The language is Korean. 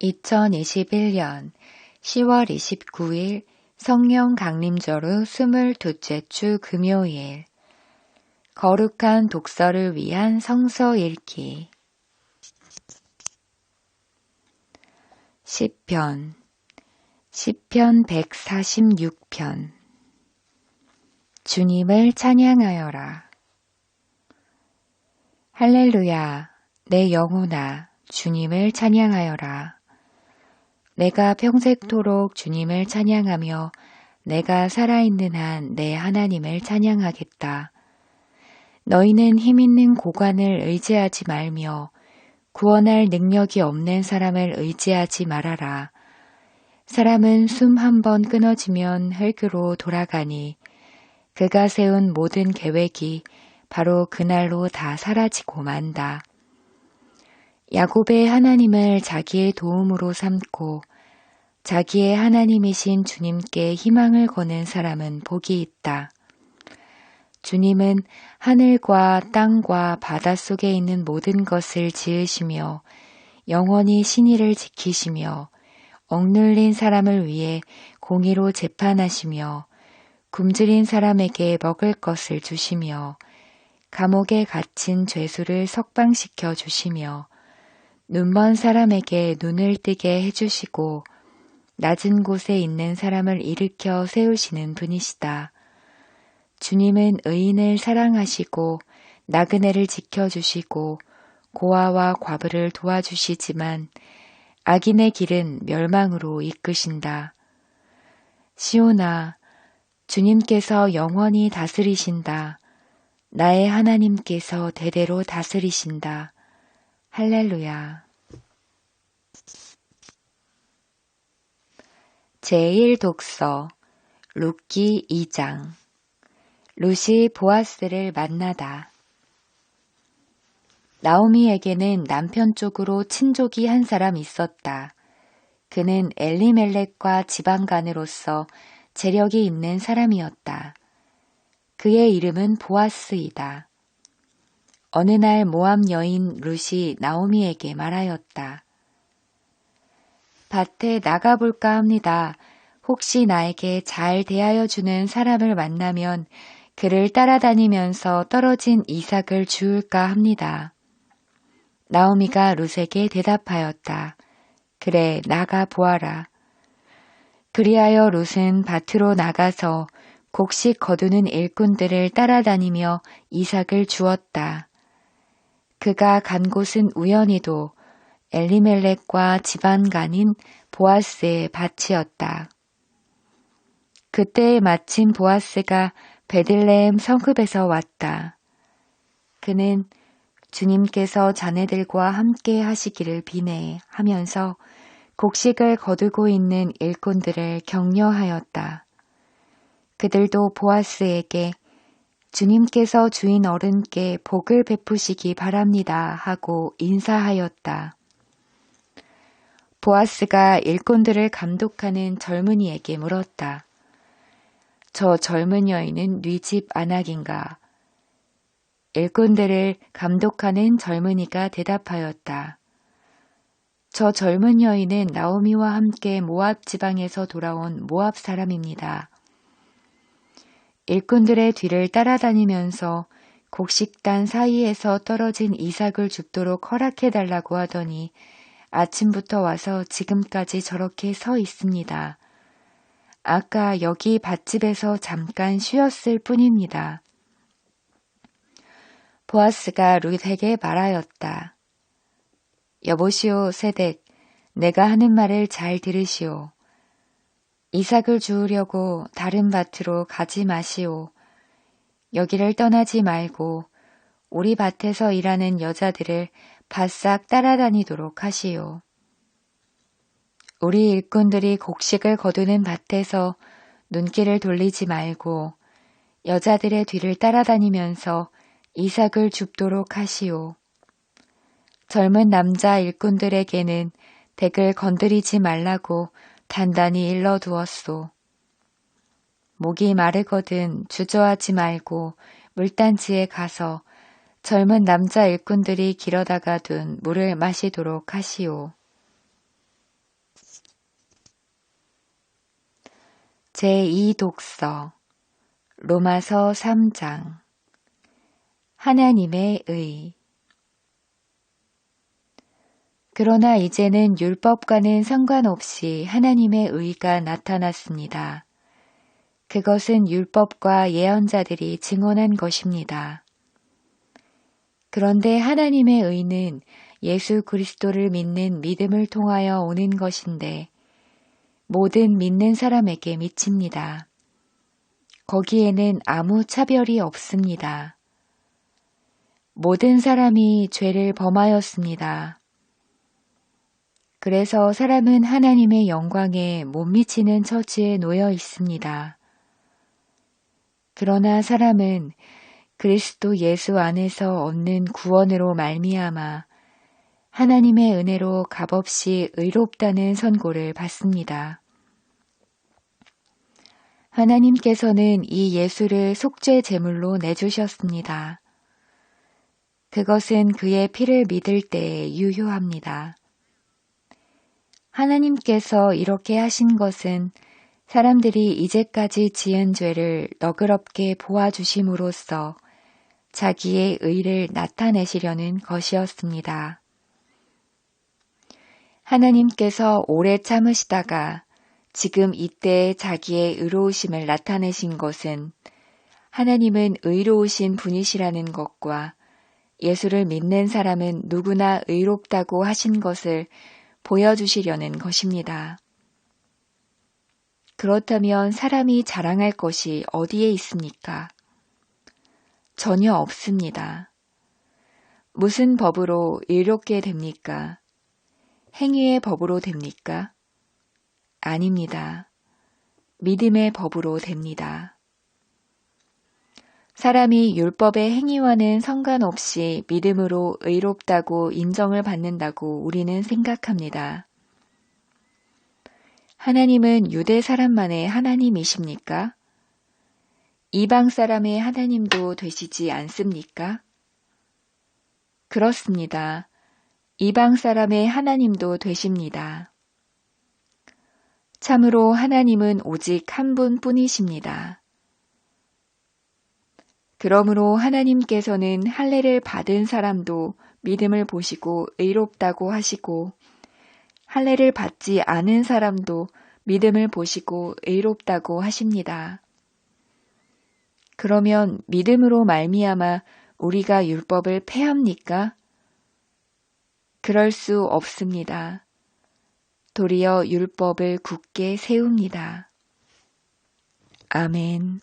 2021년 10월 29일 성령 강림절후 22째 주 금요일. 거룩한 독서를 위한 성서 읽기. 10편. 10편 146편. 주님을 찬양하여라. 할렐루야. 내 영혼아 주님을 찬양하여라 내가 평생토록 주님을 찬양하며 내가 살아있는 한 내 하나님을 찬양하겠다. 너희는 힘있는 고관을 의지하지 말며 구원할 능력이 없는 사람을 의지하지 말아라. 사람은 숨 한 번 끊어지면 흙으로 돌아가니 그가 세운 모든 계획이 바로 그날로 다 사라지고 만다. 야곱의 하나님을 자기의 도움으로 삼고 자기의 하나님이신 주님께 희망을 거는 사람은 복이 있다. 주님은 하늘과 땅과 바다 속에 있는 모든 것을 지으시며 영원히 신의를 지키시며 억눌린 사람을 위해 공의로 재판하시며 굶주린 사람에게 먹을 것을 주시며 감옥에 갇힌 죄수를 석방시켜 주시며 눈먼 사람에게 눈을 뜨게 해주시고 낮은 곳에 있는 사람을 일으켜 세우시는 분이시다. 주님은 의인을 사랑하시고 나그네를 지켜주시고 고아와 과부를 도와주시지만 악인의 길은 멸망으로 이끄신다. 시오나, 주님께서 영원히 다스리신다. 나의 하나님께서 대대로 다스리신다. 할렐루야. 제1독서 룻기 2장 룻이 보아스를 만나다. 나오미에게는 남편 쪽으로 친족이 한 사람 있었다. 그는 엘리멜렉과 지방간으로서 재력이 있는 사람이었다. 그의 이름은 보아스이다. 어느 날 모함 여인 룻이 나오미에게 말하였다. 밭에 나가볼까 합니다. 혹시 나에게 잘 대하여 주는 사람을 만나면 그를 따라다니면서 떨어진 이삭을 주울까 합니다. 나오미가 룻에게 대답하였다. 그래, 나가 보아라. 그리하여 룻은 밭으로 나가서 곡식 거두는 일꾼들을 따라다니며 이삭을 주었다. 그가 간 곳은 우연히도 엘리멜렉과 집안간인 보아스의 밭이었다. 그때 마침 보아스가 베들레헴 성읍에서 왔다. 그는 주님께서 자네들과 함께 하시기를 비내 하면서 곡식을 거두고 있는 일꾼들을 격려하였다. 그들도 보아스에게 주님께서 주인 어른께 복을 베푸시기 바랍니다 하고 인사하였다. 보아스가 일꾼들을 감독하는 젊은이에게 물었다. 저 젊은 여인은 뉘 집 안악인가? 일꾼들을 감독하는 젊은이가 대답하였다. 저 젊은 여인은 나오미와 함께 모압 지방에서 돌아온 모압 사람입니다. 일꾼들의 뒤를 따라다니면서 곡식단 사이에서 떨어진 이삭을 줍도록 허락해달라고 하더니 아침부터 와서 지금까지 저렇게 서 있습니다. 아까 여기 밭집에서 잠깐 쉬었을 뿐입니다. 보아스가 룻에게 말하였다. 여보시오, 세덱, 내가 하는 말을 잘 들으시오. 이삭을 주우려고 다른 밭으로 가지 마시오. 여기를 떠나지 말고 우리 밭에서 일하는 여자들을 바싹 따라다니도록 하시오. 우리 일꾼들이 곡식을 거두는 밭에서 눈길을 돌리지 말고 여자들의 뒤를 따라다니면서 이삭을 줍도록 하시오. 젊은 남자 일꾼들에게는 댁을 건드리지 말라고 단단히 일러두었소. 목이 마르거든 주저하지 말고 물단지에 가서 젊은 남자 일꾼들이 길어다가 둔 물을 마시도록 하시오. 제2독서 로마서 3장 하나님의 의 그러나 이제는 율법과는 상관없이 하나님의 의가 나타났습니다. 그것은 율법과 예언자들이 증언한 것입니다. 그런데 하나님의 의는 예수 그리스도를 믿는 믿음을 통하여 오는 것인데 모든 믿는 사람에게 미칩니다. 거기에는 아무 차별이 없습니다. 모든 사람이 죄를 범하였습니다. 그래서 사람은 하나님의 영광에 못 미치는 처지에 놓여 있습니다. 그러나 사람은 그리스도 예수 안에서 얻는 구원으로 말미암아 하나님의 은혜로 값없이 의롭다는 선고를 받습니다. 하나님께서는 이 예수를 속죄 제물로 내주셨습니다. 그것은 그의 피를 믿을 때에 유효합니다. 하나님께서 이렇게 하신 것은 사람들이 이제까지 지은 죄를 너그럽게 보아주심으로써 자기의 의를 나타내시려는 것이었습니다. 하나님께서 오래 참으시다가 지금 이때 자기의 의로우심을 나타내신 것은 하나님은 의로우신 분이시라는 것과 예수를 믿는 사람은 누구나 의롭다고 하신 것을 보여주시려는 것입니다. 그렇다면 사람이 자랑할 것이 어디에 있습니까? 전혀 없습니다. 무슨 법으로 의롭게 됩니까? 행위의 법으로 됩니까? 아닙니다. 믿음의 법으로 됩니다. 사람이 율법의 행위와는 상관없이 믿음으로 의롭다고 인정을 받는다고 우리는 생각합니다. 하나님은 유대 사람만의 하나님이십니까? 이방 사람의 하나님도 되시지 않습니까? 그렇습니다. 이방 사람의 하나님도 되십니다. 참으로 하나님은 오직 한 분 뿐이십니다. 그러므로 하나님께서는 할례를 받은 사람도 믿음을 보시고 의롭다고 하시고 할례를 받지 않은 사람도 믿음을 보시고 의롭다고 하십니다. 그러면 믿음으로 말미암아 우리가 율법을 폐합니까? 그럴 수 없습니다. 도리어 율법을 굳게 세웁니다. 아멘.